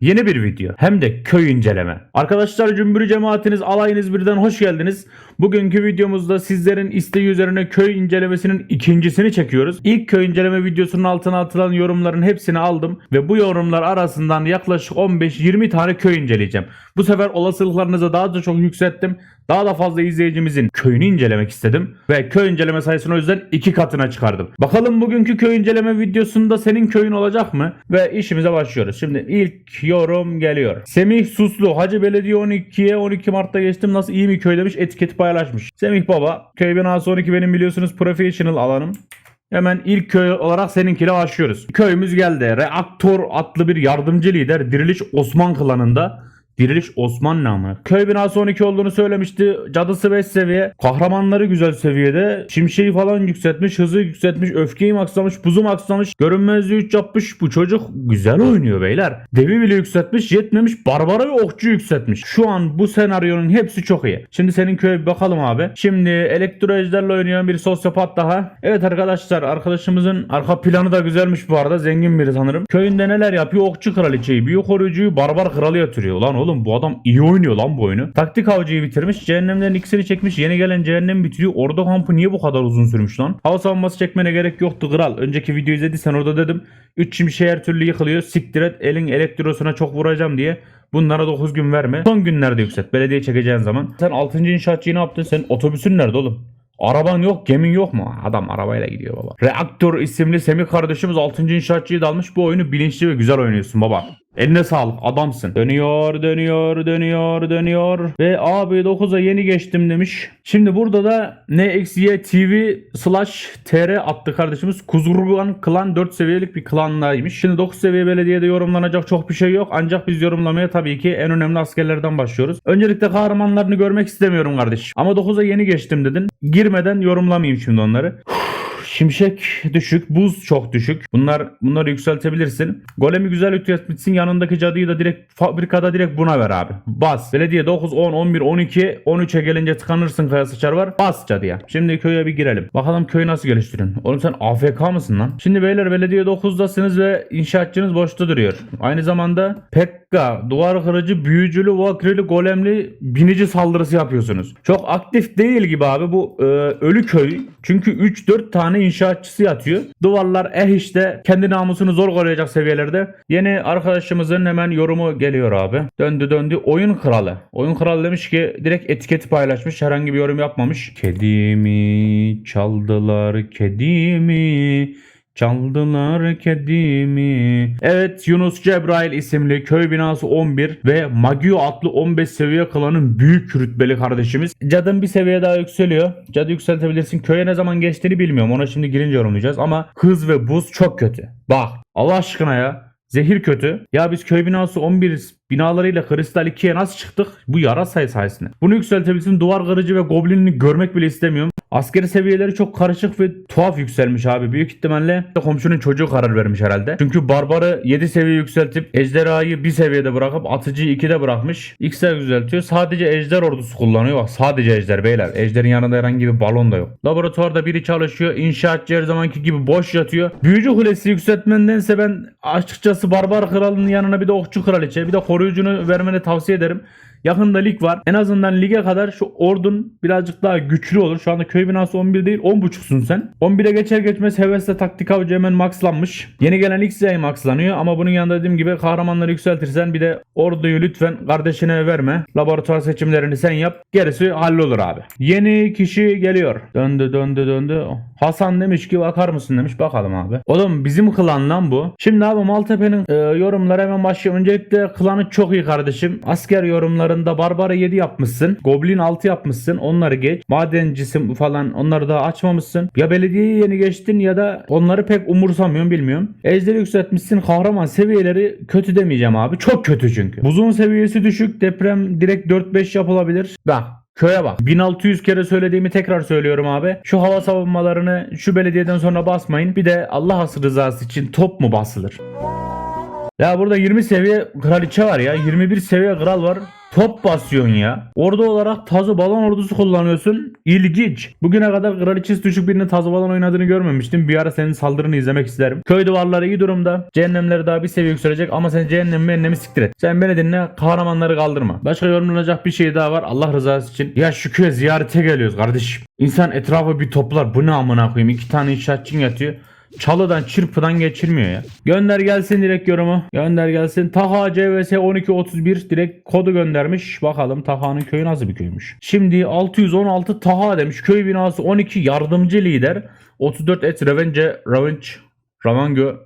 Yeni bir video hem de köy inceleme. Arkadaşlar cümbürü cemaatiniz alayınız birden hoş geldiniz. Bugünkü videomuzda sizlerin isteği üzerine köy incelemesinin ikincisini çekiyoruz. İlk köy inceleme videosunun altına atılan yorumların hepsini aldım ve bu yorumlar arasından yaklaşık 15-20 tane köy inceleyeceğim. Bu sefer olasılıklarınızı daha da çok yükselttim. Daha da fazla izleyicimizin köyünü incelemek istedim ve köy inceleme sayısını o yüzden iki katına çıkardım. Bakalım bugünkü köy inceleme videosunda senin köyün olacak mı? Ve işimize başlıyoruz. Şimdi ilk yorum geliyor. Semih Suslu Hacı Belediye 12'ye 12 Mart'ta geçtim nasıl iyi bir köy demiş etiketi paylaşmış. Semih Baba köy binası 12 benim biliyorsunuz professional alanım. Hemen ilk köy olarak seninkiyle başlıyoruz. Köyümüz geldi. Reaktör adlı bir yardımcı lider Diriliş Osman klanında Diriliş Osman namı. Köy binası 12 olduğunu söylemişti. Cadısı 5 seviye. Kahramanları güzel seviyede. Şimşeği falan yükseltmiş. Hızı yükseltmiş. Öfkeyi maksamış. Buzu maksamış. Görünmezliği 3 yapmış. Bu çocuk güzel oynuyor beyler. Devi bile yükseltmiş. Yetmemiş. Barbara ve okçu yükseltmiş. Şu an bu senaryonun hepsi çok iyi. Şimdi senin köye bakalım abi. Şimdi elektro ejderle oynayan bir sosyopat daha. Evet arkadaşlar arkadaşımızın arka planı da güzelmiş bu arada. Zengin biri sanırım. Köyünde neler yapıyor? Okçu kraliçeyi, büyük koruyucuyu, barbar kralı yatırıyor. Lan oğlum bu adam iyi oynuyor lan bu oyunu. Taktik avcıyı bitirmiş. Cehennemlerin ikisini çekmiş. Yeni gelen cehennem bitiriyor. Orada kampı niye bu kadar uzun sürmüş lan? Hava savunması çekmene gerek yoktu kral. Önceki videoyu izlediysen orada dedim. 3 şimşek her türlü yıkılıyor. Siktir et elin elektrosuna çok vuracağım diye. Bunlara 9 gün verme. Son günlerde yükselt. Belediye çekeceğin zaman. Sen 6. inşaatçıyı ne yaptın? Senin otobüsün nerede oğlum? Araban yok, gemin yok mu? Adam arabayla gidiyor baba. Reaktör isimli Semih kardeşimiz 6. inşaatçıyı da almış. Bu oyunu bilinçli ve güzel oynuyorsun baba. Eline sağlık adamsın. Dönüyor dönüyor dönüyor dönüyor. Ve abi 9'a yeni geçtim demiş. Şimdi burada da NXY TV slash TR attı kardeşimiz. Kuzurgan klan 4 seviyelik bir klanlaymış. Şimdi 9 seviye belediyede yorumlanacak çok bir şey yok. Ancak biz yorumlamaya tabii ki en önemli askerlerden başlıyoruz. Öncelikle kahramanlarını görmek istemiyorum kardeş. Ama 9'a yeni geçtim dedin. Girmeden yorumlamayayım şimdi onları. Şimşek düşük, buz çok düşük. Bunlar bunları yükseltebilirsin. Golemi güzel yükseltmişsin. Yanındaki cadıyı da direkt fabrikada direkt buna ver abi. Bas. Belediye 9, 10, 11, 12, 13'e gelince tıkanırsın kaya sıçar var. Bas cadıya. Şimdi köye bir girelim. Bakalım köyü nasıl geliştiriyorsun. Oğlum sen AFK mısın lan? Şimdi beyler belediye 9'dasınız ve inşaatçınız boşta duruyor. Aynı zamanda Pekka, duvar kırıcı, büyücülü, vakrili, golemli binici saldırısı yapıyorsunuz. Çok aktif değil gibi abi bu e, ölü köy. Çünkü 3-4 tane inşaatçısı yatıyor. Duvarlar eh işte kendi namusunu zor koruyacak seviyelerde. Yeni arkadaşımızın hemen yorumu geliyor abi. Döndü döndü oyun kralı. Oyun kralı demiş ki direkt etiketi paylaşmış. Herhangi bir yorum yapmamış. Kedimi çaldılar kedimi. Çaldılar kedimi. Evet Yunus Cebrail isimli köy binası 11 ve Magio adlı 15 seviye klanın büyük rütbeli kardeşimiz. Cadın bir seviye daha yükseliyor. Cadı yükseltebilirsin. Köye ne zaman geçtiğini bilmiyorum. Ona şimdi girince yorumlayacağız ama hız ve buz çok kötü. Bak Allah aşkına ya. Zehir kötü. Ya biz köy binası 11 binalarıyla Kristal 2'ye nasıl çıktık? Bu yara sayı sayesinde. Bunu yükseltebilsin. Duvar kırıcı ve goblinini görmek bile istemiyorum. Askeri seviyeleri çok karışık ve tuhaf yükselmiş abi. Büyük ihtimalle komşunun çocuğu karar vermiş herhalde. Çünkü Barbar'ı 7 seviye yükseltip Ejderhayı 1 seviyede bırakıp Atıcı'yı 2'de bırakmış. X'e yükseltiyor. Sadece Ejder ordusu kullanıyor. Bak sadece Ejder beyler. Ejder'in yanında herhangi bir balon da yok. Laboratuvarda biri çalışıyor. İnşaatçı her zamanki gibi boş yatıyor. Büyücü kulesi yükseltmendense ben açıkçası Barbar kralının yanına bir de okçu kraliçe bir de koruyucunu vermeni tavsiye ederim. Yakında lig var. En azından lige kadar şu ordun birazcık daha güçlü olur. Şu anda köy binası 11 değil 10.5'sun sen. 11'e geçer geçmez hevesle taktik avcı hemen maxlanmış. Yeni gelen X-Ray maxlanıyor ama bunun yanında dediğim gibi kahramanları yükseltirsen bir de orduyu lütfen kardeşine verme. Laboratuvar seçimlerini sen yap. Gerisi hallolur abi. Yeni kişi geliyor. Döndü döndü döndü. Hasan demiş ki bakar mısın demiş. Bakalım abi. Oğlum bizim klan lan bu. Şimdi abi Maltepe'nin e, yorumları hemen başlayalım. Öncelikle klanı çok iyi kardeşim. Asker yorumlarında Barbara 7 yapmışsın. Goblin 6 yapmışsın. Onları geç. Madencisin falan onları da açmamışsın. Ya belediyeyi yeni geçtin ya da onları pek umursamıyorum bilmiyorum. Ejderi yükseltmişsin. Kahraman seviyeleri kötü demeyeceğim abi. Çok kötü çünkü. Buzun seviyesi düşük. Deprem direkt 4-5 yapılabilir. Bak Köye bak. 1600 kere söylediğimi tekrar söylüyorum abi. Şu hava savunmalarını şu belediyeden sonra basmayın. Bir de Allah rızası için top mu basılır? Ya burada 20 seviye kraliçe var ya. 21 seviye kral var. Top basıyorsun ya. Orada olarak tazı balon ordusu kullanıyorsun. İlginç. Bugüne kadar kraliçesi düşük birinin tazı balon oynadığını görmemiştim. Bir ara senin saldırını izlemek isterim. Köy duvarları iyi durumda. Cehennemleri daha bir seviye yükselecek ama sen cehennemi ennemi siktir et. Sen beni dinle kahramanları kaldırma. Başka yorumlanacak bir şey daha var Allah rızası için. Ya şu köye ziyarete geliyoruz kardeşim. İnsan etrafı bir toplar. Bu ne amına koyayım? İki tane inşaatçın yatıyor. Çalıdan çırpıdan geçirmiyor ya. Gönder gelsin direkt yorumu. Gönder gelsin. Taha CVS 1231 direkt kodu göndermiş. Bakalım Taha'nın köyü nasıl bir köymüş. Şimdi 616 Taha demiş. Köy binası 12 yardımcı lider. 34 et revenge revenge Ravangö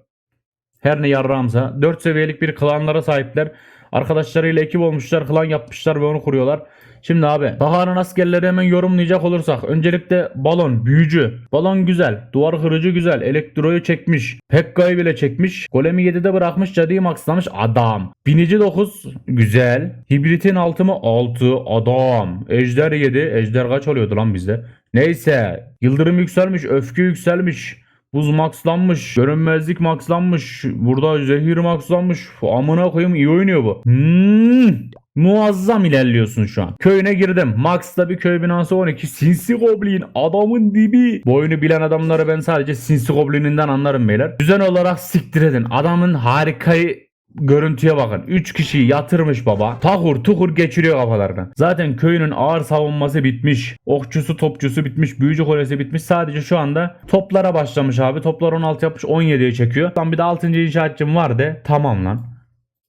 her ne yarrağımsa 4 seviyelik bir klanlara sahipler. Arkadaşlarıyla ekip olmuşlar, klan yapmışlar ve onu kuruyorlar. Şimdi abi Taha'nın askerleri hemen yorumlayacak olursak öncelikle balon büyücü. Balon güzel. Duvar kırıcı güzel. Elektroyu çekmiş. Pekka'yı bile çekmiş. Golemi 7'de bırakmış. Cadıyı maxlamış. Adam. Binici 9 güzel. Hibritin 6 mı? 6 adam. Ejder 7. Ejder kaç oluyordu lan bizde? Neyse. Yıldırım yükselmiş. Öfke yükselmiş. Buz maxlanmış. Görünmezlik maxlanmış. Burada zehir maxlanmış. Amına koyayım iyi oynuyor bu. Hmm. Muazzam ilerliyorsun şu an. Köyüne girdim. Max'ta bir köy binası 12. Sinsi Goblin. Adamın dibi. Bu oyunu bilen adamları ben sadece Sinsi Goblin'inden anlarım beyler. Düzen olarak siktir edin. Adamın harikayı Görüntüye bakın. 3 kişiyi yatırmış baba. Tahur tuhur geçiriyor kafalarına. Zaten köyünün ağır savunması bitmiş. Okçusu topçusu bitmiş. Büyücü kolesi bitmiş. Sadece şu anda toplara başlamış abi. Toplar 16 yapmış 17'ye çekiyor. Lan bir de 6. inşaatçım var de. Tamam lan.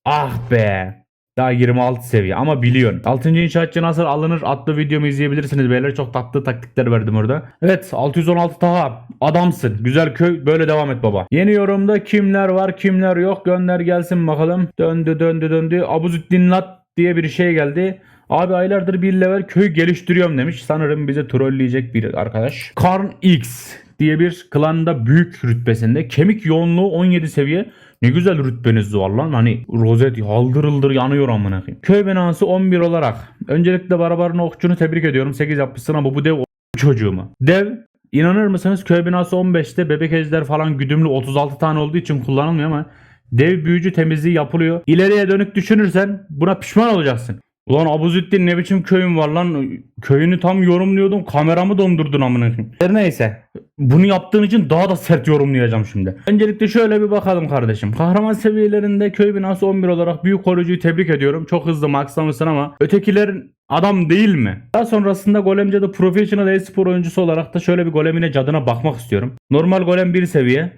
Ah be. Daha 26 seviye ama biliyorsun. 6. inşaatçı nasıl alınır adlı videomu izleyebilirsiniz beyler. Çok tatlı taktikler verdim orada. Evet 616 daha adamsın. Güzel köy böyle devam et baba. Yeni yorumda kimler var kimler yok gönder gelsin bakalım. Döndü döndü döndü. Abuzüddin Lat diye bir şey geldi. Abi aylardır bir level köy geliştiriyorum demiş. Sanırım bize trolleyecek bir arkadaş. Karn X diye bir klanda büyük rütbesinde. Kemik yoğunluğu 17 seviye. Ne güzel rütbeniz var lan. Hani rozet haldır hıldır yanıyor amına koyayım. Köy binası 11 olarak. Öncelikle Barabar'ın okçunu tebrik ediyorum. 8 yapmışsın ama bu dev çocuğumu. Dev inanır mısınız köy binası 15'te bebek ejder falan güdümlü 36 tane olduğu için kullanılmıyor ama dev büyücü temizliği yapılıyor. İleriye dönük düşünürsen buna pişman olacaksın. Ulan Abuzüddin ne biçim köyün var lan? Köyünü tam yorumluyordum. Kameramı dondurdun amına koyayım. Her neyse. Bunu yaptığın için daha da sert yorumlayacağım şimdi. Öncelikle şöyle bir bakalım kardeşim. Kahraman seviyelerinde köy binası 11 olarak büyük koruyucuyu tebrik ediyorum. Çok hızlı maxlamışsın ama ötekilerin adam değil mi? Daha sonrasında Golemce'de professional e-spor oyuncusu olarak da şöyle bir golemine cadına bakmak istiyorum. Normal golem 1 seviye.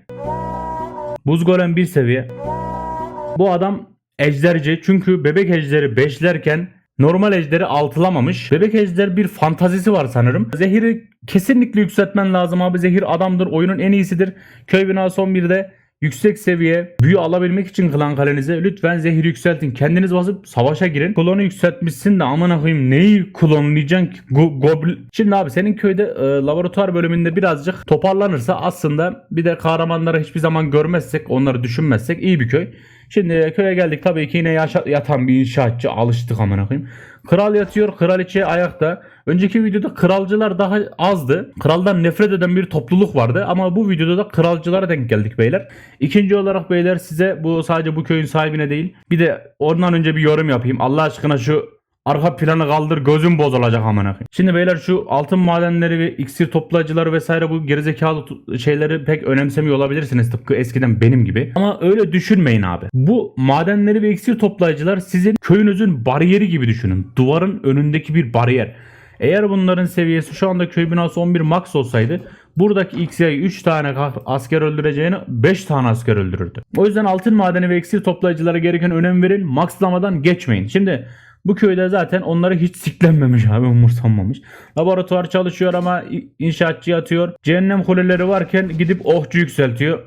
Buz golem 1 seviye. Bu adam ejderci çünkü bebek ejderi beşlerken normal ejderi altılamamış. Bebek ejder bir fantazisi var sanırım. Zehiri kesinlikle yükseltmen lazım abi. Zehir adamdır. Oyunun en iyisidir. Köy binası 11'de yüksek seviye büyü alabilmek için klan kalenize lütfen zehir yükseltin. Kendiniz basıp savaşa girin. Klonu yükseltmişsin de aman koyayım neyi klonlayacaksın ki? Go- goblin. Şimdi abi senin köyde e, laboratuvar bölümünde birazcık toparlanırsa aslında bir de kahramanları hiçbir zaman görmezsek onları düşünmezsek iyi bir köy. Şimdi köye geldik tabii ki yine yaşa- yatan bir inşaatçı alıştık amına koyayım. Kral yatıyor, kraliçe ayakta. Önceki videoda kralcılar daha azdı. Kraldan nefret eden bir topluluk vardı ama bu videoda da kralcılara denk geldik beyler. İkinci olarak beyler size bu sadece bu köyün sahibine değil. Bir de ondan önce bir yorum yapayım. Allah aşkına şu Arka planı kaldır gözüm bozulacak amına koyayım. Şimdi beyler şu altın madenleri ve iksir toplayıcıları vesaire bu gerizekalı şeyleri pek önemsemiyor olabilirsiniz tıpkı eskiden benim gibi. Ama öyle düşünmeyin abi. Bu madenleri ve iksir toplayıcılar sizin köyünüzün bariyeri gibi düşünün. Duvarın önündeki bir bariyer. Eğer bunların seviyesi şu anda köy binası 11 max olsaydı buradaki XY 3 tane asker öldüreceğini 5 tane asker öldürürdü. O yüzden altın madeni ve iksir toplayıcılara gereken önem verin. Maxlamadan geçmeyin. Şimdi bu köyde zaten onları hiç siklenmemiş abi umursanmamış. Laboratuvar çalışıyor ama inşaatçı yatıyor. Cehennem kuleleri varken gidip okçu yükseltiyor.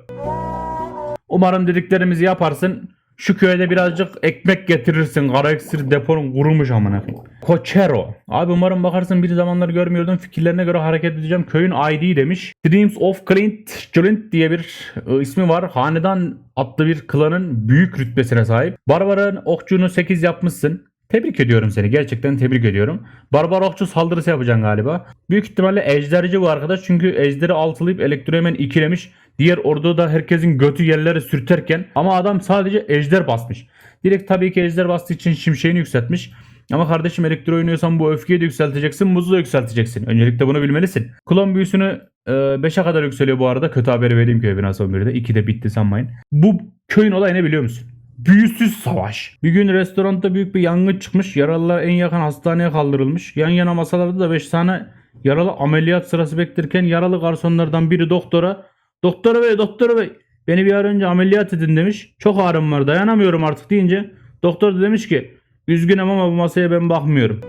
Umarım dediklerimizi yaparsın. Şu köyde birazcık ekmek getirirsin. Kara iksir deponun kurumuş amına. Koçero. Abi umarım bakarsın bir zamanlar görmüyordum. Fikirlerine göre hareket edeceğim. Köyün ID demiş. Dreams of Clint, Clint diye bir e, ismi var. Hanedan adlı bir klanın büyük rütbesine sahip. Barbara'nın okçunu 8 yapmışsın. Tebrik ediyorum seni. Gerçekten tebrik ediyorum. Barbar okçu saldırısı yapacaksın galiba. Büyük ihtimalle ejderci bu arkadaş. Çünkü ejderi altılayıp elektro hemen ikilemiş. Diğer orduda herkesin götü yerlere sürterken ama adam sadece ejder basmış. Direkt tabii ki ejder bastığı için şimşeğini yükseltmiş. Ama kardeşim elektro oynuyorsan bu öfkeyi de yükselteceksin, muzu da yükselteceksin. Öncelikle bunu bilmelisin. Klon büyüsünü 5'e kadar yükseliyor bu arada. Kötü haberi vereyim köy binası 11'de. 2'de bitti sanmayın. Bu köyün olayı ne biliyor musun? Büyüsüz savaş. Bir gün restoranda büyük bir yangın çıkmış. Yaralılar en yakın hastaneye kaldırılmış. Yan yana masalarda da 5 tane yaralı ameliyat sırası beklerken yaralı garsonlardan biri doktora Doktor bey doktor bey beni bir ara önce ameliyat edin demiş. Çok ağrım var dayanamıyorum artık deyince doktor da demiş ki üzgünüm ama bu masaya ben bakmıyorum.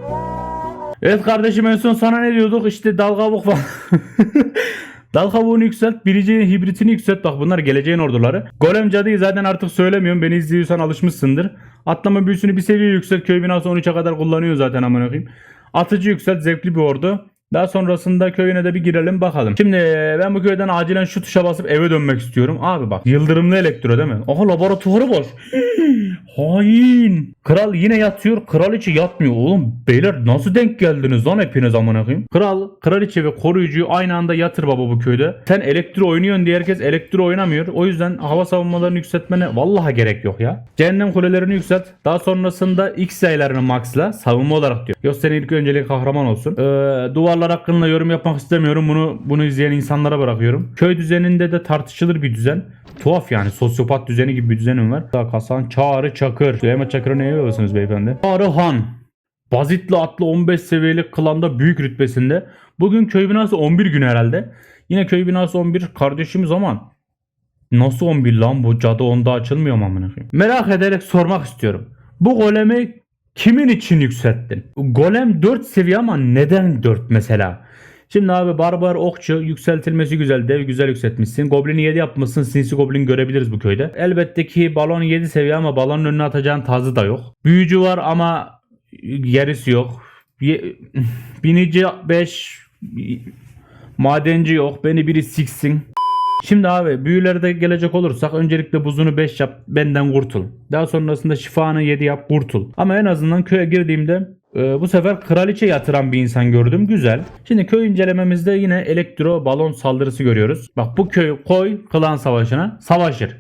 Evet kardeşim en son sana ne diyorduk işte dal kabuk falan. dal kabuğunu yükselt, biriciğin hibritini yükselt. Bak bunlar geleceğin orduları. Golem cadıyı zaten artık söylemiyorum. Beni izliyorsan alışmışsındır. Atlama büyüsünü bir seviye yükselt. Köy binası 13'e kadar kullanıyor zaten amına koyayım. Atıcı yükselt zevkli bir ordu. Daha sonrasında köyüne de bir girelim bakalım. Şimdi ben bu köyden acilen şu tuşa basıp eve dönmek istiyorum. Abi bak yıldırımlı elektro değil mi? Aha laboratuvarı var. Hain. Kral yine yatıyor. Kraliçe yatmıyor. Oğlum beyler nasıl denk geldiniz lan hepiniz amına koyayım? Kral, kraliçe ve koruyucuyu aynı anda yatır baba bu köyde. Sen elektro oynuyorsun diye herkes elektro oynamıyor. O yüzden hava savunmalarını yükseltmene vallahi gerek yok ya. Cehennem kulelerini yükselt. Daha sonrasında X sayılarını maxla savunma olarak diyor. Gösteri ilk önceliği kahraman olsun. Ee, duvarlar hakkında yorum yapmak istemiyorum. Bunu bunu izleyen insanlara bırakıyorum. Köy düzeninde de tartışılır bir düzen. Tuhaf yani sosyopat düzeni gibi bir düzenim var. Daha Hasan Çağrı Çakır. Süleyman Çakır'ı neye veriyorsunuz beyefendi? Çağrı Han. Bazitli atlı 15 seviyelik klanda büyük rütbesinde. Bugün köy binası 11 gün herhalde. Yine köy binası 11 kardeşimiz ama nasıl 11 lan bu cadı onda açılmıyor mu amına? Merak ederek sormak istiyorum. Bu golemi kimin için yükselttin? Golem 4 seviye ama neden 4 mesela? Şimdi abi barbar okçu yükseltilmesi güzel. Dev güzel yükseltmişsin. Goblin'i 7 yapmışsın. Sinsi goblin görebiliriz bu köyde. Elbette ki balon 7 seviye ama balonun önüne atacağın tazı da yok. Büyücü var ama gerisi yok. Ye- Binici 5 madenci yok. Beni biri siksin. Şimdi abi büyülerde gelecek olursak öncelikle buzunu 5 yap benden kurtul. Daha sonrasında şifanı 7 yap kurtul. Ama en azından köye girdiğimde bu sefer kraliçe yatıran bir insan gördüm. Güzel. Şimdi köy incelememizde yine elektro balon saldırısı görüyoruz. Bak bu köyü koy klan savaşına savaşır.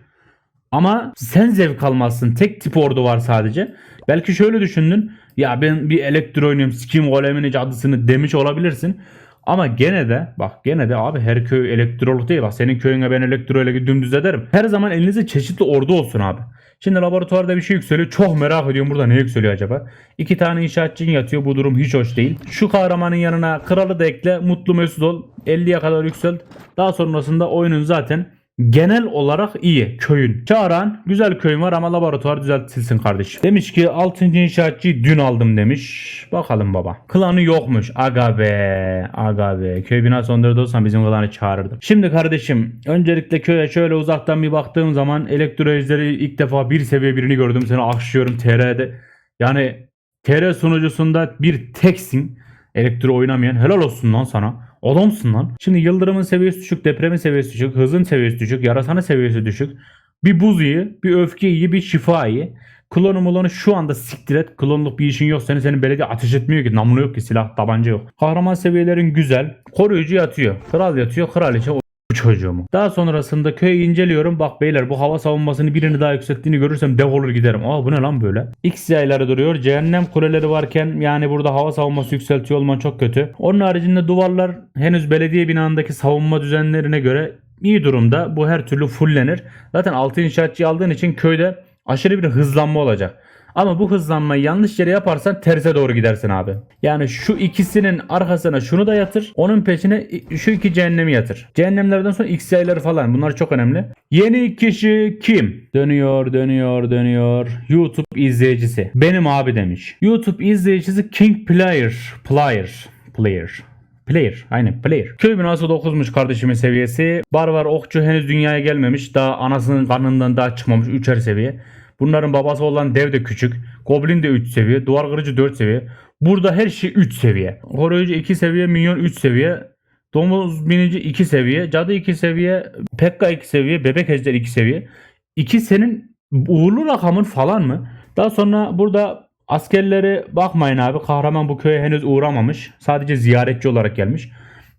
Ama sen zevk almazsın. Tek tip ordu var sadece. Belki şöyle düşündün. Ya ben bir elektro oynuyorum. Sikim golemini cadısını demiş olabilirsin. Ama gene de bak gene de abi her köy elektroluk değil. Bak senin köyüne ben elektro ile dümdüz ederim. Her zaman elinizde çeşitli ordu olsun abi. Şimdi laboratuvarda bir şey yükseliyor. Çok merak ediyorum burada ne yükseliyor acaba? İki tane inşaatçın yatıyor. Bu durum hiç hoş değil. Şu kahramanın yanına kralı da ekle. Mutlu mesut ol. 50'ye kadar yükselt. Daha sonrasında oyunun zaten genel olarak iyi köyün. Çağıran güzel köyün var ama laboratuvar düzeltilsin kardeşim. Demiş ki 6. inşaatçıyı dün aldım demiş. Bakalım baba. Klanı yokmuş. Aga be. Aga be. Köy binası 14'de olsam bizim klanı çağırırdım. Şimdi kardeşim öncelikle köye şöyle uzaktan bir baktığım zaman elektro ejderi ilk defa bir seviye birini gördüm. Seni akşıyorum TR'de. Yani TR sunucusunda bir teksin. Elektro oynamayan helal olsun lan sana. Adamsın lan. Şimdi yıldırımın seviyesi düşük, depremin seviyesi düşük, hızın seviyesi düşük, yarasanın seviyesi düşük. Bir buz bir öfke iyi, bir şifa iyi. Klonu şu anda siktir et. Klonluk bir işin yok. Seni senin belediye ateş etmiyor ki. Namlu yok ki silah tabanca yok. Kahraman seviyelerin güzel. Koruyucu yatıyor. Kral yatıyor. Kraliçe o çocuğumu. Daha sonrasında köyü inceliyorum. Bak beyler bu hava savunmasını birini daha yükselttiğini görürsem devolur giderim. Aa bu ne lan böyle? X yayları duruyor. Cehennem kuleleri varken yani burada hava savunması yükseltiyor olman çok kötü. Onun haricinde duvarlar henüz belediye binandaki savunma düzenlerine göre iyi durumda. Bu her türlü fullenir. Zaten altı inşaatçıyı aldığın için köyde aşırı bir hızlanma olacak. Ama bu hızlanmayı yanlış yere yaparsan terse doğru gidersin abi. Yani şu ikisinin arkasına şunu da yatır. Onun peşine şu iki cehennemi yatır. Cehennemlerden sonra X yayları falan bunlar çok önemli. Yeni kişi kim? Dönüyor dönüyor dönüyor. YouTube izleyicisi. Benim abi demiş. YouTube izleyicisi King Player. Player. Player. Player. Aynen player. Köy binası 9'muş kardeşimin seviyesi. Barbar okçu henüz dünyaya gelmemiş. Daha anasının karnından daha çıkmamış. 3'er seviye. Bunların babası olan dev de küçük. Goblin de 3 seviye. Duvar kırıcı 4 seviye. Burada her şey 3 seviye. Koruyucu 2 seviye. Minyon 3 seviye. Domuz binici 2 seviye. Cadı 2 seviye. Pekka 2 seviye. Bebek ejder 2 seviye. 2 senin uğurlu rakamın falan mı? Daha sonra burada Askerleri bakmayın abi kahraman bu köye henüz uğramamış. Sadece ziyaretçi olarak gelmiş.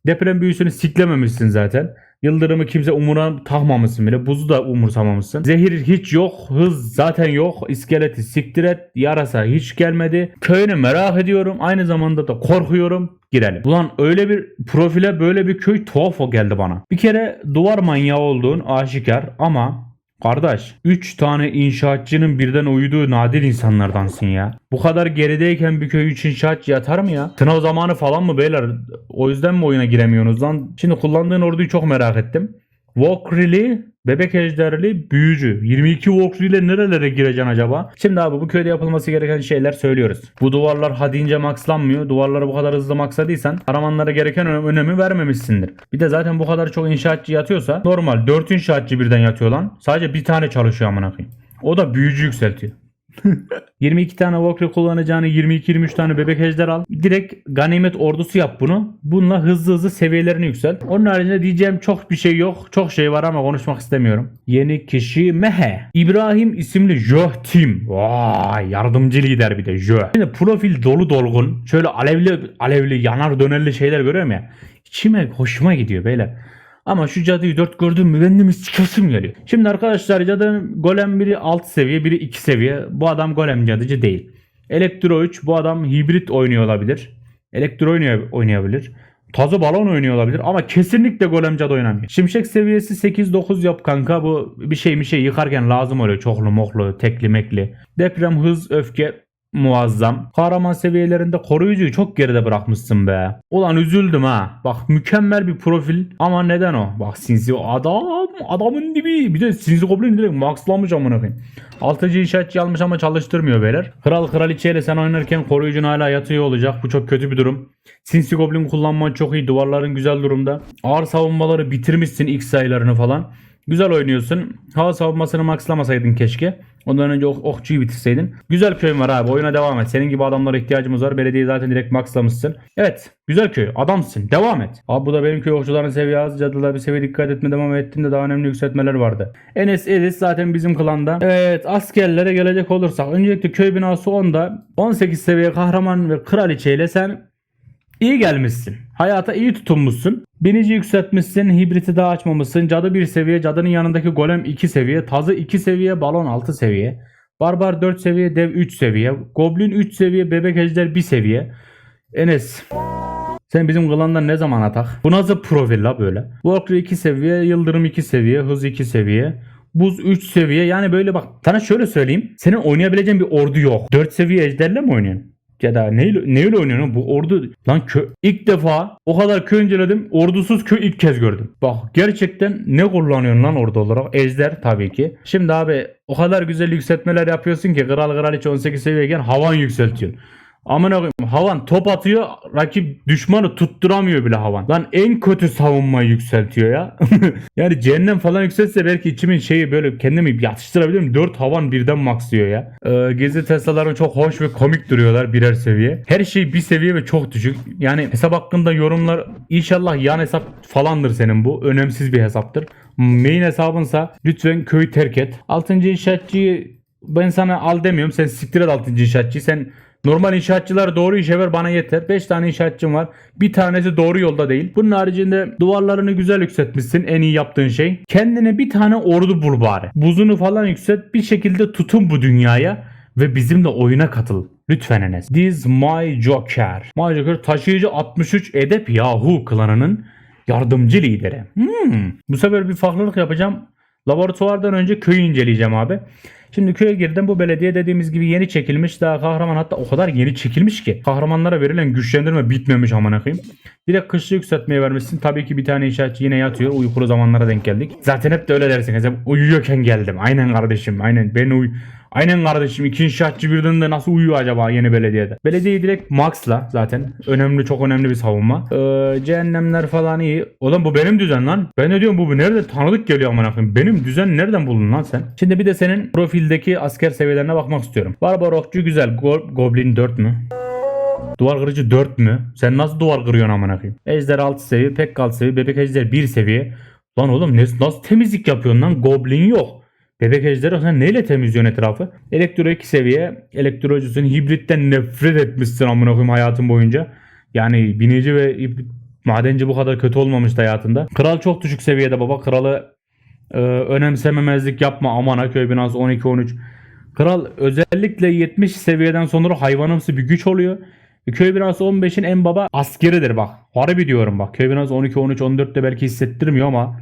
Deprem büyüsünü siklememişsin zaten. Yıldırımı kimse umura takmamışsın bile. Buzu da umursamamışsın. Zehir hiç yok. Hız zaten yok. İskeleti siktir et. Yarasa hiç gelmedi. Köyünü merak ediyorum. Aynı zamanda da korkuyorum. Girelim. Ulan öyle bir profile böyle bir köy tuhaf o geldi bana. Bir kere duvar manyağı olduğun aşikar ama Kardeş 3 tane inşaatçının birden uyuduğu nadir insanlardansın ya. Bu kadar gerideyken bir köy 3 inşaatçı yatar mı ya? Sınav zamanı falan mı beyler? O yüzden mi oyuna giremiyorsunuz lan? Şimdi kullandığın orduyu çok merak ettim. Walker'li, bebek ejderli, büyücü. 22 Walker ile nerelere gireceksin acaba? Şimdi abi bu köyde yapılması gereken şeyler söylüyoruz. Bu duvarlar ha deyince maxlanmıyor. Duvarları bu kadar hızlı maxladıysan aramanlara gereken önem- önemi vermemişsindir. Bir de zaten bu kadar çok inşaatçı yatıyorsa normal 4 inşaatçı birden yatıyor lan. Sadece bir tane çalışıyor amına koyayım. O da büyücü yükseltiyor. 22 tane Walker kullanacağını 22-23 tane bebek ejder al. Direkt ganimet ordusu yap bunu. Bununla hızlı hızlı seviyelerini yükselt. Onun haricinde diyeceğim çok bir şey yok. Çok şey var ama konuşmak istemiyorum. Yeni kişi Mehe. İbrahim isimli Jöh Tim. Vay yardımcı lider bir de Jöh. Şimdi profil dolu dolgun. Şöyle alevli alevli yanar dönerli şeyler görüyorum ya. İçime hoşuma gidiyor beyler. Ama şu cadıyı 4 gördüm mü benim de sıkasım geliyor. Şimdi arkadaşlar cadının golem biri alt seviye biri 2 seviye. Bu adam golem cadıcı değil. Elektro 3 bu adam hibrit oynuyor olabilir. Elektro oynuyor, oynayabilir. Tazı balon oynuyor olabilir ama kesinlikle golem cadı oynamıyor. Şimşek seviyesi 8-9 yap kanka bu bir şey bir şey yıkarken lazım oluyor. Çoklu moklu tekli mekli. Deprem hız öfke muazzam. Kahraman seviyelerinde koruyucuyu çok geride bırakmışsın be. Ulan üzüldüm ha. Bak mükemmel bir profil ama neden o? Bak sinsi adam adamın dibi. Bir de sinsi goblin direkt maxlamış amına koyayım. Altıcı inşaatçı almış ama çalıştırmıyor beyler. Kral kraliçeyle sen oynarken koruyucun hala yatıyor olacak. Bu çok kötü bir durum. Sinsi goblin kullanman çok iyi. Duvarların güzel durumda. Ağır savunmaları bitirmişsin ilk sayılarını falan. Güzel oynuyorsun. Hava savunmasını maxlamasaydın keşke. Ondan önce ok- okçuyu bitirseydin. Güzel köyün var abi. Oyuna devam et. Senin gibi adamlara ihtiyacımız var. Belediye zaten direkt maxlamışsın. Evet. Güzel köy. Adamsın. Devam et. Abi bu da benim köy okçuların seviye az. Cadılar bir seviye dikkat etme devam ettiğinde daha önemli yükseltmeler vardı. Enes Edis zaten bizim klanda. Evet askerlere gelecek olursak. Öncelikle köy binası 10'da 18 seviye kahraman ve kraliçeyle sen İyi gelmişsin. Hayata iyi tutunmuşsun. Binici yükseltmişsin. Hibriti daha açmamışsın. Cadı 1 seviye. Cadının yanındaki golem 2 seviye. Tazı 2 seviye. Balon 6 seviye. Barbar 4 seviye. Dev 3 seviye. Goblin 3 seviye. Bebek ejder 1 seviye. Enes. Sen bizim klandan ne zaman atak? Bu nasıl profil la böyle? Walker 2 seviye. Yıldırım 2 seviye. Hız 2 seviye. Buz 3 seviye. Yani böyle bak. Sana şöyle söyleyeyim. Senin oynayabileceğin bir ordu yok. 4 seviye ejderle mi oynuyorsun? Ya da neyle, neyle oynuyorsun bu ordu lan kö ilk defa o kadar köy inceledim ordusuz köy ilk kez gördüm. Bak gerçekten ne kullanıyorsun lan ordu olarak? Ejder tabii ki. Şimdi abi o kadar güzel yükseltmeler yapıyorsun ki kral kraliçe 18 seviyeyken havan yükseltiyorsun Amına koyayım havan top atıyor rakip düşmanı tutturamıyor bile havan. Lan en kötü savunmayı yükseltiyor ya. yani cehennem falan yükselse belki içimin şeyi böyle kendimi yatıştırabilirim. 4 havan birden maxlıyor ya. Ee, gezi Tesla'ların çok hoş ve komik duruyorlar birer seviye. Her şey bir seviye ve çok düşük. Yani hesap hakkında yorumlar inşallah yan hesap falandır senin bu. Önemsiz bir hesaptır. Main hesabınsa lütfen köyü terk et. 6. inşaatçıyı ben sana al demiyorum. Sen siktir et 6. inşaatçıyı. Sen Normal inşaatçılar doğru işe ver bana yeter. 5 tane inşaatçım var. Bir tanesi doğru yolda değil. Bunun haricinde duvarlarını güzel yükseltmişsin. En iyi yaptığın şey. Kendine bir tane ordu bul bari. Buzunu falan yükselt. Bir şekilde tutun bu dünyaya. Ve bizimle oyuna katıl. Lütfen Enes. This my Joker. My Joker taşıyıcı 63 Edep Yahu klanının yardımcı lideri. Hmm. Bu sefer bir farklılık yapacağım. Laboratuvardan önce köyü inceleyeceğim abi. Şimdi köye girdim. Bu belediye dediğimiz gibi yeni çekilmiş. Daha kahraman hatta o kadar yeni çekilmiş ki. Kahramanlara verilen güçlendirme bitmemiş amına koyayım. Direkt kışlı yükseltmeye vermişsin. Tabii ki bir tane inşaatçı yine yatıyor. Uykulu zamanlara denk geldik. Zaten hep de öyle dersiniz. Hep uyuyorken geldim. Aynen kardeşim. Aynen. Ben uy Aynen kardeşim iki inşaatçı birden de nasıl uyuyor acaba yeni belediyede? Belediyeyi direkt maxla zaten. Önemli çok önemli bir savunma. Ee, cehennemler falan iyi. Oğlum bu benim düzen lan. Ben de diyorum bu, nerede tanıdık geliyor amına koyayım. Benim düzen nereden buldun lan sen? Şimdi bir de senin profildeki asker seviyelerine bakmak istiyorum. Barbar okçu güzel. Go- Goblin 4 mü? Duvar kırıcı 4 mü? Sen nasıl duvar kırıyorsun amına koyayım? Ejder 6 seviye, pek 6 seviye, bebek ejder 1 seviye. Lan oğlum ne, nasıl temizlik yapıyorsun lan? Goblin yok. Bebek ejderi sen neyle temizliyorsun etrafı? Elektro 2 seviye elektrocusun hibritten nefret etmişsin amına koyayım hayatın boyunca. Yani binici ve madenci bu kadar kötü olmamıştı hayatında. Kral çok düşük seviyede baba. Kralı e, önemsememezlik yapma aman ha köy binası 12-13. Kral özellikle 70 seviyeden sonra hayvanımsı bir güç oluyor. Köy binası 15'in en baba askeridir bak. Harbi diyorum bak. Köy binası 12, 13, 14'te belki hissettirmiyor ama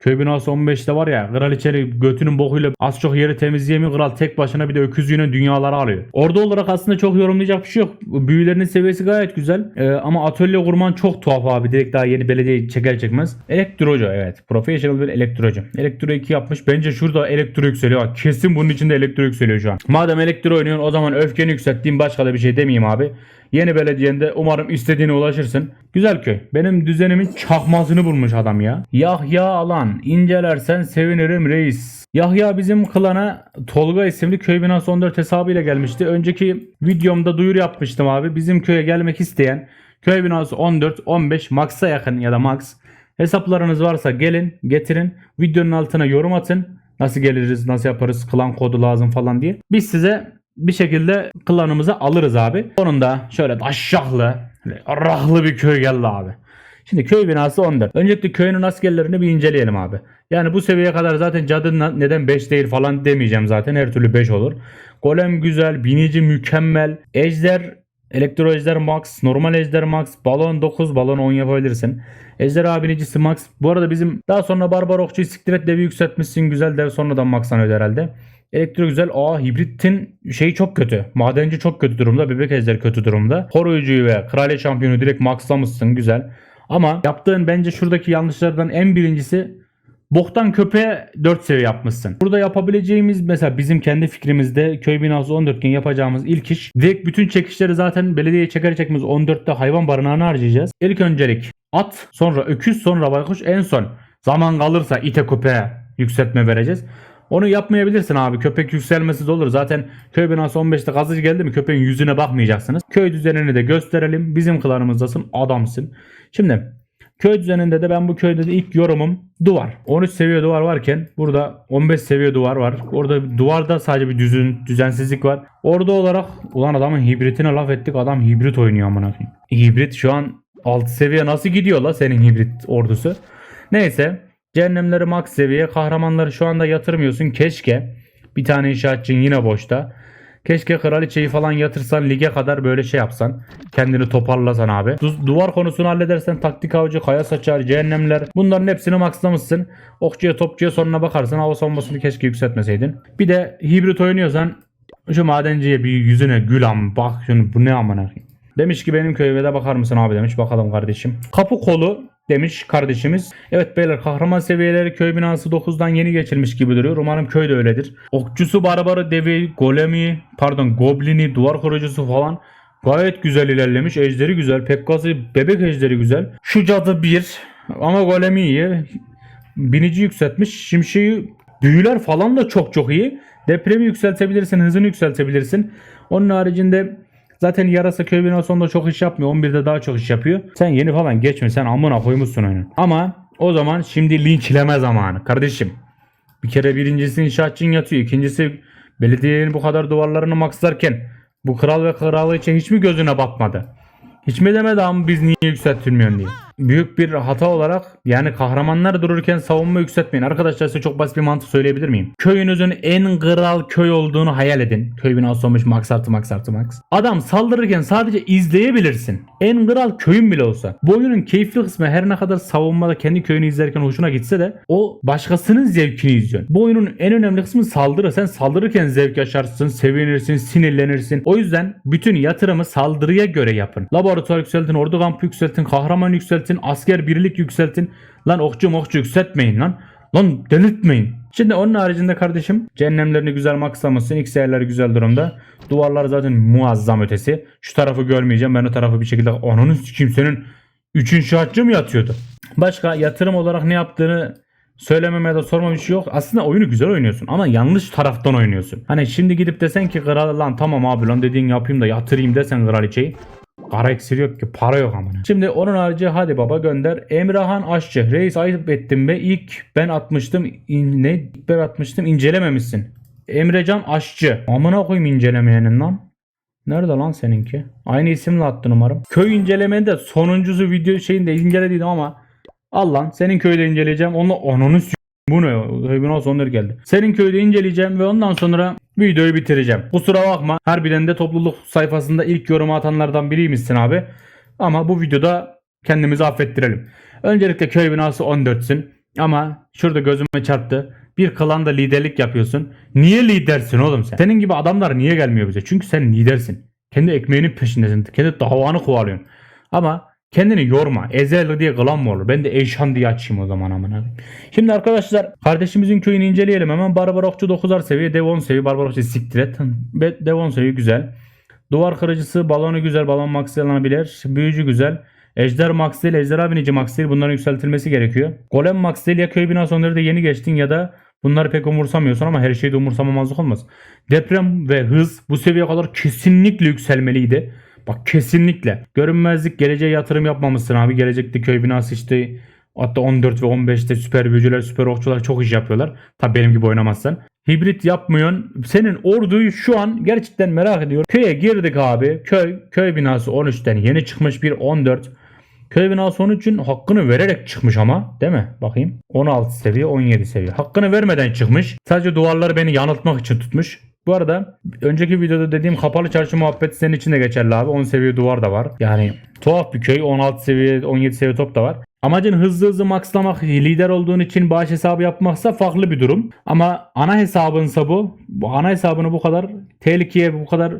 Köy binası 15'te var ya kraliçeli götünün bokuyla az çok yeri temizleyemiyor. Kral tek başına bir de öküzüğüne dünyaları alıyor. Orada olarak aslında çok yorumlayacak bir şey yok. Büyülerinin seviyesi gayet güzel. Ee, ama atölye kurman çok tuhaf abi. Direkt daha yeni belediye çeker çekmez. Elektrocu evet. Professional bir elektrocu. Elektro 2 yapmış. Bence şurada elektro yükseliyor. Kesin bunun içinde elektro yükseliyor şu an. Madem elektro oynuyorsun o zaman öfkeni yükselttiğim başka da bir şey demeyeyim abi. Yeni belediyende umarım istediğine ulaşırsın. Güzel köy. Benim düzenimin çakmasını bulmuş adam ya. Yahya alan. incelersen sevinirim reis. Yahya bizim klana Tolga isimli köy binası 14 hesabıyla gelmişti. Önceki videomda duyuru yapmıştım abi. Bizim köye gelmek isteyen köy binası 14, 15 max'a yakın ya da max hesaplarınız varsa gelin getirin. Videonun altına yorum atın. Nasıl geliriz, nasıl yaparız, klan kodu lazım falan diye. Biz size bir şekilde klanımızı alırız abi. Sonunda şöyle taşşaklı, rahlı bir köy geldi abi. Şimdi köy binası 14. Öncelikle köyün askerlerini bir inceleyelim abi. Yani bu seviyeye kadar zaten cadının neden 5 değil falan demeyeceğim zaten. Her türlü 5 olur. Golem güzel, binici mükemmel. Ejder, elektro ejder max, normal ejder max, balon 9, balon 10 yapabilirsin. Ejder abinicisi max. Bu arada bizim daha sonra barbar okçuyu siktir et devi yükseltmişsin. Güzel dev sonradan maxlanıyordu herhalde. Elektro güzel. Aa hibritin şeyi çok kötü. Madenci çok kötü durumda. Bebek ejder kötü durumda. Koruyucuyu ve kraliyet şampiyonu direkt maxlamışsın. Güzel. Ama yaptığın bence şuradaki yanlışlardan en birincisi boktan köpeğe 4 seviye yapmışsın. Burada yapabileceğimiz mesela bizim kendi fikrimizde köy binası 14 iken yapacağımız ilk iş direkt bütün çekişleri zaten belediyeye çeker çekmez 14'te hayvan barınağına harcayacağız. İlk öncelik at sonra öküz sonra baykuş en son zaman kalırsa ite köpeğe yükseltme vereceğiz. Onu yapmayabilirsin abi. Köpek yükselmesi de olur. Zaten köy binası 15'te kazıcı geldi mi köpeğin yüzüne bakmayacaksınız. Köy düzenini de gösterelim. Bizim klanımızdasın. Adamsın. Şimdi köy düzeninde de ben bu köyde de ilk yorumum duvar. 13 seviye duvar varken burada 15 seviye duvar var. Orada duvarda sadece bir düzün, düzensizlik var. Orada olarak ulan adamın hibritine laf ettik. Adam hibrit oynuyor amına koyayım. Hibrit şu an 6 seviye nasıl gidiyor la senin hibrit ordusu? Neyse Cehennemleri max seviye. Kahramanları şu anda yatırmıyorsun. Keşke. Bir tane inşaatçın yine boşta. Keşke kraliçeyi falan yatırsan lige kadar böyle şey yapsan. Kendini toparlasan abi. Du- duvar konusunu halledersen taktik avcı, kaya saçar, cehennemler. Bunların hepsini maxlamışsın. Okçuya topçuya sonuna bakarsın. Hava savunmasını keşke yükseltmeseydin. Bir de hibrit oynuyorsan şu madenciye bir yüzüne gül am. Bak şunu bu ne amına. Demiş ki benim köyüme de bakar mısın abi demiş. Bakalım kardeşim. Kapı kolu demiş kardeşimiz. Evet beyler kahraman seviyeleri köy binası 9'dan yeni geçilmiş gibi duruyor. Umarım köy de öyledir. Okçusu, barbarı, devi, golemi, pardon goblini, duvar koruyucusu falan gayet güzel ilerlemiş. Ejderi güzel. Pekkası, bebek ejderi güzel. Şu cadı bir ama golemi iyi. Binici yükseltmiş. Şimşeği büyüler falan da çok çok iyi. Depremi yükseltebilirsin, hızını yükseltebilirsin. Onun haricinde Zaten yarasa köy binasında çok iş yapmıyor. 11'de daha çok iş yapıyor. Sen yeni falan geçme. Sen amına koymuşsun oyunu. Ama o zaman şimdi linçleme zamanı. Kardeşim. Bir kere birincisi inşaatçın yatıyor. İkincisi belediyenin bu kadar duvarlarını maxlarken bu kral ve kraliçe hiç mi gözüne batmadı? Hiç mi demedi ama biz niye yükseltilmiyor diye. Büyük bir hata olarak yani kahramanlar dururken savunma yükseltmeyin. Arkadaşlar size çok basit bir mantık söyleyebilir miyim? Köyünüzün en kral köy olduğunu hayal edin. Köy binası olmuş max artı max artı max. Adam saldırırken sadece izleyebilirsin. En kral köyün bile olsa. Bu oyunun keyifli kısmı her ne kadar savunmada kendi köyünü izlerken hoşuna gitse de o başkasının zevkini izliyorsun. Bu oyunun en önemli kısmı saldırı. Sen saldırırken zevk yaşarsın, sevinirsin, sinirlenirsin. O yüzden bütün yatırımı saldırıya göre yapın. Laboratuvar yükseltin, ordu kampı yükseltin, kahraman yükseltin, asker birlik yükseltin. Lan okçu mokçu yükseltmeyin lan. Lan delirtmeyin. Şimdi onun haricinde kardeşim cehennemlerini güzel maksamışsın. X yerleri güzel durumda. Duvarlar zaten muazzam ötesi. Şu tarafı görmeyeceğim. Ben o tarafı bir şekilde onun sikeyim senin 3 inşaatçı mı yatıyordu? Başka yatırım olarak ne yaptığını söylememe ya da sormam bir şey yok. Aslında oyunu güzel oynuyorsun ama yanlış taraftan oynuyorsun. Hani şimdi gidip desen ki kral lan tamam abi lan dediğin yapayım da yatırayım desen kraliçeyi. Kara iksir yok ki para yok amına. Şimdi onun harici hadi baba gönder. Emrahan Aşçı. Reis ayıp ettim be. İlk ben atmıştım. İn- ne? İlk Ben atmıştım. incelememişsin. Emrecan Aşçı. Amına koyayım incelemeyenin lan. Nerede lan seninki? Aynı isimle attın umarım. Köy incelemenin sonuncusu video şeyinde incelediydim ama al lan senin köyde inceleyeceğim. Onu onunu bu ne? Hepine sonları geldi. Senin köyde inceleyeceğim ve ondan sonra videoyu bitireceğim. Kusura bakma. Harbiden de topluluk sayfasında ilk yorumu atanlardan biriymişsin abi. Ama bu videoda kendimizi affettirelim. Öncelikle köy binası 14'sün. Ama şurada gözüme çarptı. Bir klanda liderlik yapıyorsun. Niye lidersin oğlum sen? Senin gibi adamlar niye gelmiyor bize? Çünkü sen lidersin. Kendi ekmeğinin peşindesin. Kendi davanı kovalıyorsun. Ama kendini yorma. Ezel diye klan mı olur? Ben de Eyşan diye açayım o zaman amına. Şimdi arkadaşlar kardeşimizin köyünü inceleyelim hemen. Barbarokçu 9'ar seviye, dev 10 seviye. Barbarokçu siktir et. Dev 10 seviye güzel. Duvar kırıcısı, balonu güzel, balon maxi alınabilir. Büyücü güzel. Ejder Max değil, Ejderha binici Max değil. Bunların yükseltilmesi gerekiyor. Golem Max değil ya köy binası onları da yeni geçtin ya da bunları pek umursamıyorsun ama her şeyde umursamamazlık olmaz. Deprem ve hız bu seviyeye kadar kesinlikle yükselmeliydi. Bak kesinlikle. Görünmezlik geleceğe yatırım yapmamışsın abi. Gelecekte köy binası işte hatta 14 ve 15'te süper büyücüler, süper okçular çok iş yapıyorlar. Tabi benim gibi oynamazsan. Hibrit yapmıyorsun. Senin orduyu şu an gerçekten merak ediyorum. Köye girdik abi. Köy, köy binası 13'ten yeni çıkmış bir 14. Köy binası 13'ün hakkını vererek çıkmış ama değil mi? Bakayım. 16 seviye 17 seviye. Hakkını vermeden çıkmış. Sadece duvarları beni yanıltmak için tutmuş. Bu arada önceki videoda dediğim kapalı çarşı muhabbeti senin için de geçerli abi. 10 seviye duvar da var. Yani tuhaf bir köy. 16 seviye 17 seviye top da var. Amacın hızlı hızlı maxlamak, lider olduğun için bağış hesabı yapmaksa farklı bir durum. Ama ana hesabınsa bu. Bu ana hesabını bu kadar tehlikeye bu kadar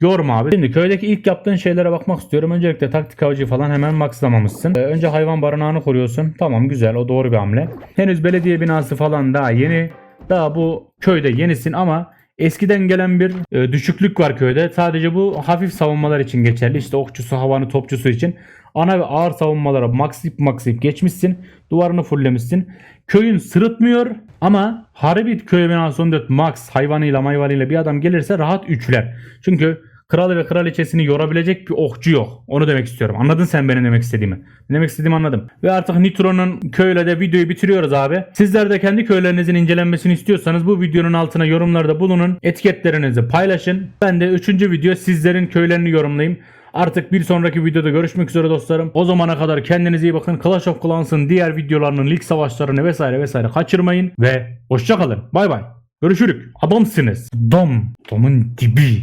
Yorma abi. Şimdi köydeki ilk yaptığın şeylere bakmak istiyorum. Öncelikle taktik avcı falan hemen maxlamamışsın. Ee, önce hayvan barınağını koruyorsun. Tamam güzel o doğru bir hamle. Henüz belediye binası falan daha yeni. Daha bu köyde yenisin ama eskiden gelen bir e, düşüklük var köyde. Sadece bu hafif savunmalar için geçerli. İşte okçusu, havanı, topçusu için. Ana ve ağır savunmalara maxlayıp maxlayıp geçmişsin. Duvarını fulllemişsin. Köyün sırıtmıyor ama harbi köy binası 14 max hayvanıyla mayvanıyla bir adam gelirse rahat üçler. Çünkü kralı ve kraliçesini yorabilecek bir okçu yok. Onu demek istiyorum. Anladın sen benim demek istediğimi. Demek istediğimi anladım. Ve artık Nitro'nun köyle de videoyu bitiriyoruz abi. Sizler de kendi köylerinizin incelenmesini istiyorsanız bu videonun altına yorumlarda bulunun. Etiketlerinizi paylaşın. Ben de 3. video sizlerin köylerini yorumlayayım. Artık bir sonraki videoda görüşmek üzere dostlarım. O zamana kadar kendinize iyi bakın. Clash of Clans'ın diğer videolarının lig savaşlarını vesaire vesaire kaçırmayın. Ve hoşçakalın. Bay bay. Görüşürük. Adamsınız. Dom. Dom'un dibi.